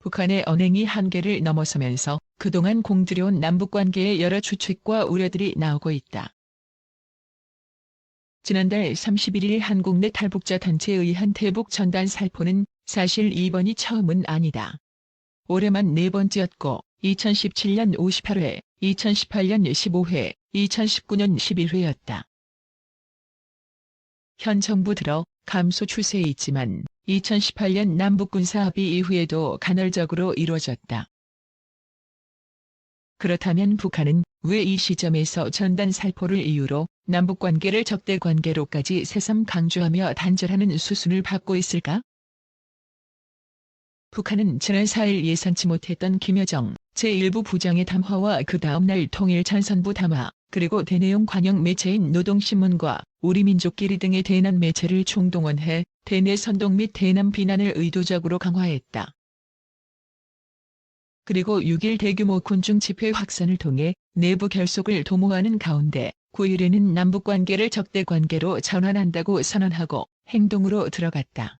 북한의 언행이 한계를 넘어서면서 그동안 공들여온 남북관계의 여러 추측과 우려들이 나오고 있다. 지난달 31일 한국 내 탈북자 단체에 의한 대북 전단 살포는 사실 이번이 처음은 아니다. 올해만 네 번째였고 2017년 58회, 2018년 15회, 2019년 11회였다. 현 정부 들어 감소 추세에 있지만 2018년 남북 군사 합의 이후에도 간헐적으로 이루어졌다. 그렇다면 북한은 왜 이 시점에서 전단 살포를 이유로 남북 관계를 적대 관계로까지 새삼 강조하며 단절하는 수순을 밟고 있을까? 북한은 지난 4일 예상치 못했던 김여정 제1부 부장의 담화와 그 다음날 통일 전선부 담화, 그리고 대내용 관영 매체인 노동신문과 우리민족끼리 등의 대남 매체를 총동원해 대내 선동 및 대남 비난을 의도적으로 강화했다. 그리고 6일 대규모 군중 집회 확산을 통해 내부 결속을 도모하는 가운데 9일에는 남북 관계를 적대 관계로 전환한다고 선언하고 행동으로 들어갔다.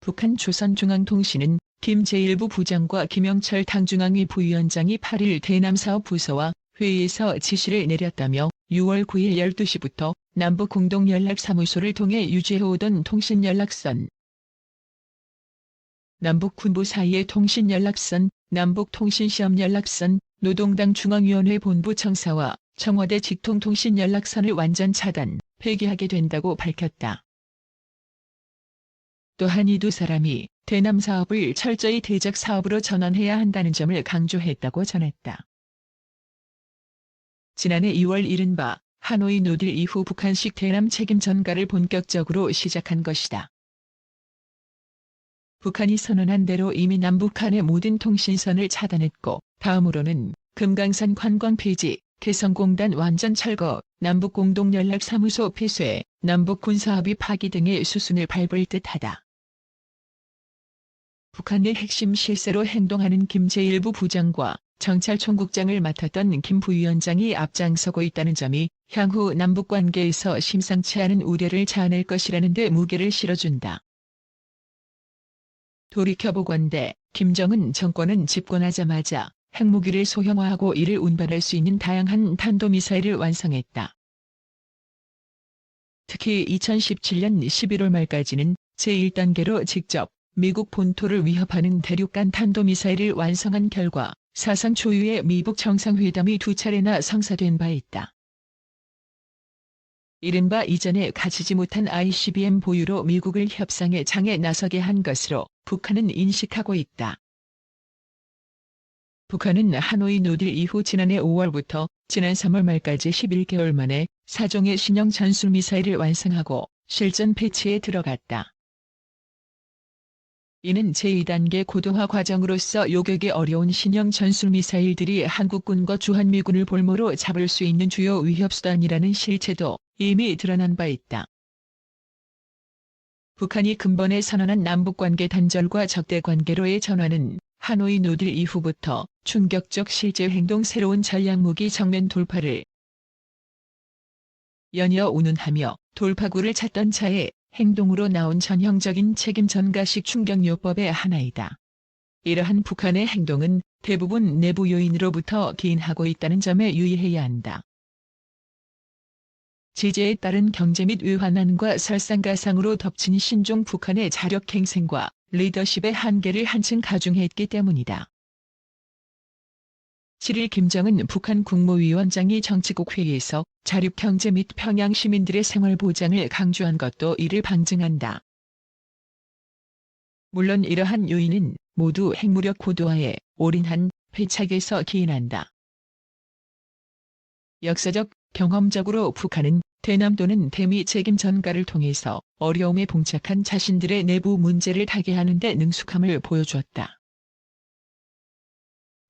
북한 조선중앙통신은 김 제1부 부장과 김영철 당중앙위 부위원장이 8일 대남사업 부서와 회의에서 지시를 내렸다며 6월 9일 12시부터 남북 공동연락사무소를 통해 유지해오던 통신연락선, 남북 군부 사이의 통신연락선, 남북통신시험연락선, 노동당 중앙위원회 본부 청사와 청와대 직통통신연락선을 완전 차단, 폐기하게 된다고 밝혔다. 또한 이 두 사람이 대남 사업을 철저히 대적 사업으로 전환해야 한다는 점을 강조했다고 전했다. 지난해 2월 이른바 하노이 노딜 이후 북한식 대남 책임 전가를 본격적으로 시작한 것이다. 북한이 선언한 대로 이미 남북한의 모든 통신선을 차단했고 다음으로는 금강산 관광 폐지, 개성공단 완전 철거, 남북 공동연락사무소 폐쇄, 남북 군사합의 파기 등의 수순을 밟을 듯하다. 북한의 핵심 실세로 행동하는 김 제1부 부장과 정찰총국장을 맡았던 김 부위원장이 앞장서고 있다는 점이 향후 남북관계에서 심상치 않은 우려를 자아낼 것이라는 데 무게를 실어준다. 돌이켜보건대 김정은 정권은 집권하자마자 핵무기를 소형화하고 이를 운반할 수 있는 다양한 탄도미사일을 완성했다. 특히 2017년 11월 말까지는 제1단계로 직접 미국 본토를 위협하는 대륙간 탄도미사일을 완성한 결과 사상 초유의 미북 정상회담이 두 차례나 성사된 바 있다. 이른바 이전에 가지지 못한 ICBM 보유로 미국을 협상에 장에 나서게 한 것으로 북한은 인식하고 있다. 북한은 하노이 노딜 이후 지난해 5월부터 지난 3월 말까지 11개월 만에 사종의 신형 전술미사일을 완성하고 실전 배치에 들어갔다. 이는 제2단계 고도화 과정으로서 요격이 어려운 신형 전술미사일들이 한국군과 주한미군을 볼모로 잡을 수 있는 주요 위협수단이라는 실체도 이미 드러난 바 있다. 북한이 근본에 선언한 남북관계 단절과 적대관계로의 전환은 하노이 노딜 이후부터 충격적 실제 행동 새로운 전략무기 정면 돌파를 연이어 운운하며 돌파구를 찾던 차에 행동으로 나온 전형적인 책임 전가식 충격요법의 하나이다. 이러한 북한의 행동은 대부분 내부 요인으로부터 기인하고 있다는 점에 유의해야 한다. 제재에 따른 경제 및 외환난과 설상가상으로 덮친 신종 북한의 자력행생과 리더십의 한계를 한층 가중했기 때문이다. 7일 김정은 북한 국무위원장이 정치국 회의에서 자립경제 및 평양 시민들의 생활 보장을 강조한 것도 이를 방증한다. 물론 이러한 요인은 모두 핵무력 고도화에 올인한 회착에서 기인한다. 역사적, 경험적으로 북한은 대남 또는 대미 책임 전가를 통해서 어려움에 봉착한 자신들의 내부 문제를 타개하는 데 능숙함을 보여주었다.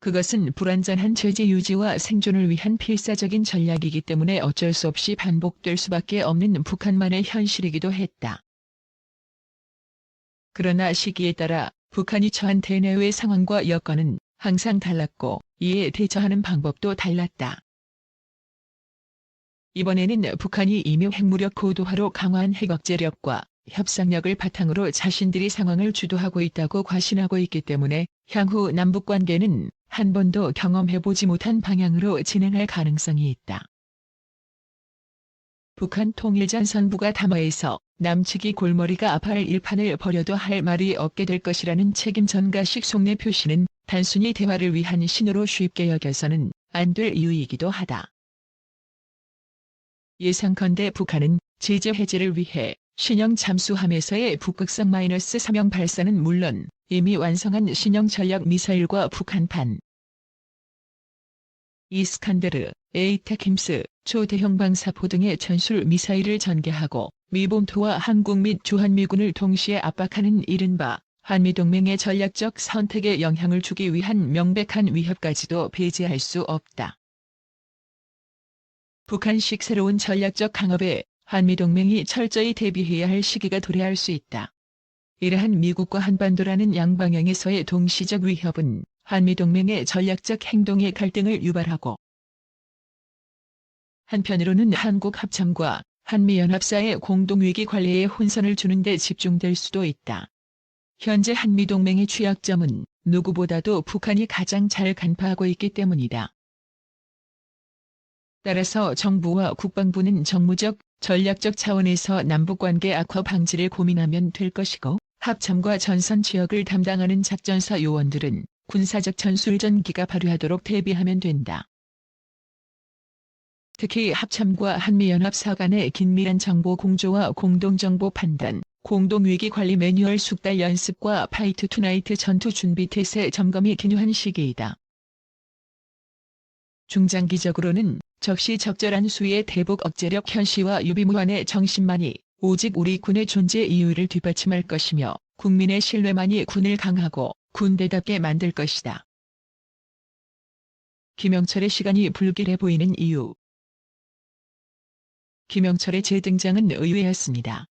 그것은 불완전한 체제 유지와 생존을 위한 필사적인 전략이기 때문에 어쩔 수 없이 반복될 수밖에 없는 북한만의 현실이기도 했다. 그러나 시기에 따라 북한이 처한 대내외 상황과 여건은 항상 달랐고 이에 대처하는 방법도 달랐다. 이번에는 북한이 이미 핵무력 고도화로 강화한 핵억제력과 협상력을 바탕으로 자신들이 상황을 주도하고 있다고 과신하고 있기 때문에 향후 남북 관계는 한 번도 경험해보지 못한 방향으로 진행할 가능성이 있다. 북한 통일전 선부가 담화에서 남측이 골머리가 아파할 일판을 벌여도 할 말이 없게 될 것이라는 책임 전가식 속내 표시는 단순히 대화를 위한 신호로 쉽게 여겨서는 안 될 이유이기도 하다. 예상컨대 북한은 제재 해제를 위해 신형 잠수함에서의 북극성 마이너스 3형 발사는 물론 이미 완성한 신형 전략 미사일과 북한판 이스칸데르, 에이타킴스, 초대형 방사포 등의 전술 미사일을 전개하고 미본토와 한국 및 주한미군을 동시에 압박하는 이른바 한미동맹의 전략적 선택에 영향을 주기 위한 명백한 위협까지도 배제할 수 없다. 북한식 새로운 전략적 강업에 한미동맹이 철저히 대비해야 할 시기가 도래할 수 있다. 이러한 미국과 한반도라는 양방향에서의 동시적 위협은 한미동맹의 전략적 행동의 갈등을 유발하고 한편으로는 한국 합참과 한미연합사의 공동위기 관리에 혼선을 주는 데 집중될 수도 있다. 현재 한미동맹의 취약점은 누구보다도 북한이 가장 잘 간파하고 있기 때문이다. 따라서 정부와 국방부는 정무적, 전략적 차원에서 남북관계 악화 방지를 고민하면 될 것이고 합참과 전선 지역을 담당하는 작전사 요원들은 군사적 전술전기가 발휘하도록 대비하면 된다. 특히 합참과 한미연합사 간의 긴밀한 정보 공조와 공동정보 판단, 공동위기관리 매뉴얼 숙달 연습과 파이트 투나이트 전투 준비 태세 점검이 기묘한 시기이다. 중장기적으로는 적시 적절한 수의 대북 억제력 현시와 유비무환의 정신만이 오직 우리 군의 존재 이유를 뒷받침할 것이며 국민의 신뢰만이 군을 강하고 군대답게 만들 것이다. 김영철의 시간이 불길해 보이는 이유 김영철의 재등장은 의외였습니다.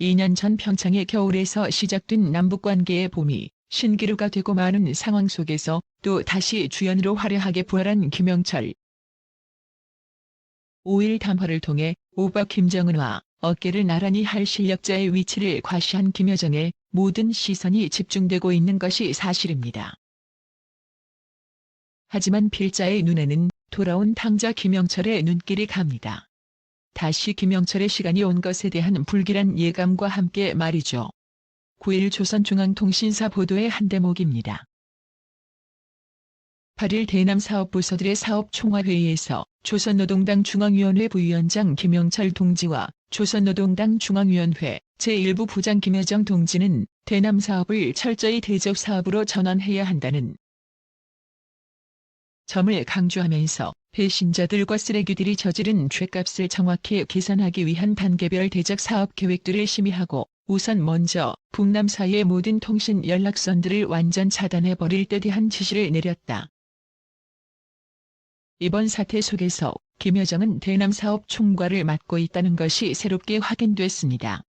2년 전 평창의 겨울에서 시작된 남북관계의 봄이 신기루가 되고 마는 상황 속에서 또 다시 주연으로 화려하게 부활한 김영철. 5일 담화를 통해 오바 김정은과 어깨를 나란히 할 실력자의 위치를 과시한 김여정의 모든 시선이 집중되고 있는 것이 사실입니다. 하지만 필자의 눈에는 돌아온 탕자 김영철의 눈길이 갑니다. 다시 김영철의 시간이 온 것에 대한 불길한 예감과 함께 말이죠. 9일 조선중앙통신사 보도의 한 대목입니다. 8일 대남 사업부서들의 사업총화회의에서 조선노동당 중앙위원회 부위원장 김영철 동지와 조선노동당 중앙위원회 제1부 부장 김여정 동지는 대남 사업을 철저히 대적 사업으로 전환해야 한다는 점을 강조하면서 배신자들과 쓰레기들이 저지른 죄값을 정확히 계산하기 위한 단계별 대적 사업 계획들을 심의하고 우선 먼저 북남 사이의 모든 통신 연락선들을 완전 차단해버릴 때 대한 지시를 내렸다. 이번 사태 속에서 김여정은 대남 사업 총괄을 맡고 있다는 것이 새롭게 확인됐습니다.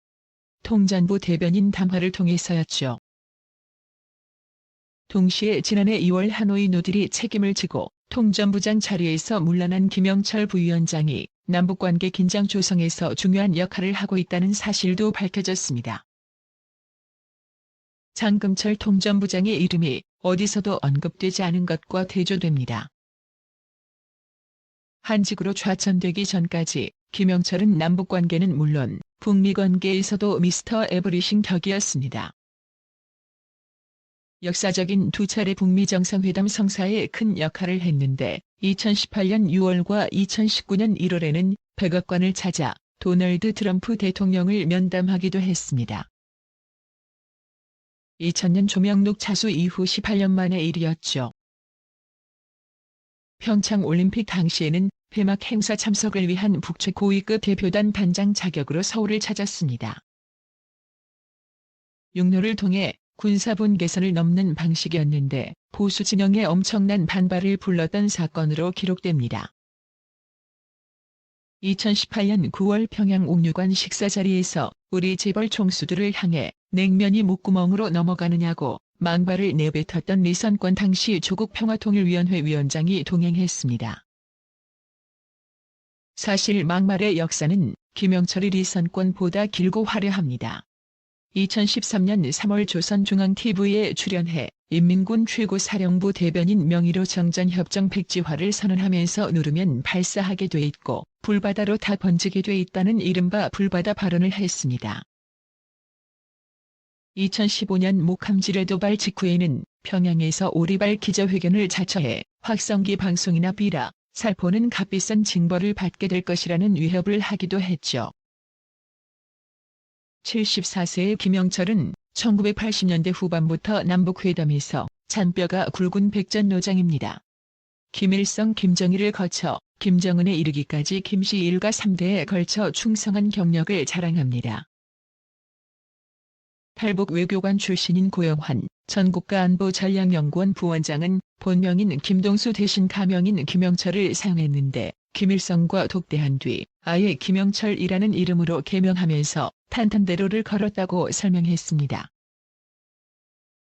통전부 대변인 담화를 통해서였죠. 동시에 지난해 2월 하노이 노딜이 책임을 지고 통전부장 자리에서 물러난 김영철 부위원장이 남북관계 긴장 조성에서 중요한 역할을 하고 있다는 사실도 밝혀졌습니다. 장금철 통전부장의 이름이 어디서도 언급되지 않은 것과 대조됩니다. 한직으로 좌천되기 전까지 김영철은 남북관계는 물론 북미 관계에서도 미스터 에브리싱 격이었습니다. 역사적인 두 차례 북미 정상회담 성사에 큰 역할을 했는데 2018년 6월과 2019년 1월에는 백악관을 찾아 도널드 트럼프 대통령을 면담하기도 했습니다. 2000년 조명록 차수 이후 18년 만의 일이었죠. 평창 올림픽 당시에는 폐막 행사 참석을 위한 북측 고위급 대표단 단장 자격으로 서울을 찾았습니다. 육로를 통해 군사분 개선을 넘는 방식이었는데 보수 진영의 엄청난 반발을 불렀던 사건으로 기록됩니다. 2018년 9월 평양 옥류관 식사 자리에서 우리 재벌 총수들을 향해 냉면이 목구멍으로 넘어가느냐고 망발을 내뱉었던 리선권 당시 조국 평화통일위원회 위원장이 동행했습니다. 사실 막말의 역사는 김영철의 리선권보다 길고 화려합니다. 2013년 3월 조선중앙TV에 출연해 인민군 최고사령부 대변인 명의로 정전협정 백지화를 선언하면서 누르면 발사하게 돼 있고 불바다로 다 번지게 돼 있다는 이른바 불바다 발언을 했습니다. 2015년 목함지뢰 도발 직후에는 평양에서 오리발 기자회견을 자처해 확성기 방송이나 비라, 살포는 값비싼 징벌을 받게 될 것이라는 위협을 하기도 했죠. 74세의 김영철은 1980년대 후반부터 남북회담에서 잔뼈가 굵은 백전노장입니다. 김일성, 김정일을 거쳐 김정은에 이르기까지 김씨 일가 3대에 걸쳐 충성한 경력을 자랑합니다. 탈북 외교관 출신인 고영환 전 국가안보전략연구원 부원장은 본명인 김동수 대신 가명인 김영철을 사용했는데 김일성과 독대한 뒤 아예 김영철이라는 이름으로 개명하면서 탄탄대로를 걸었다고 설명했습니다.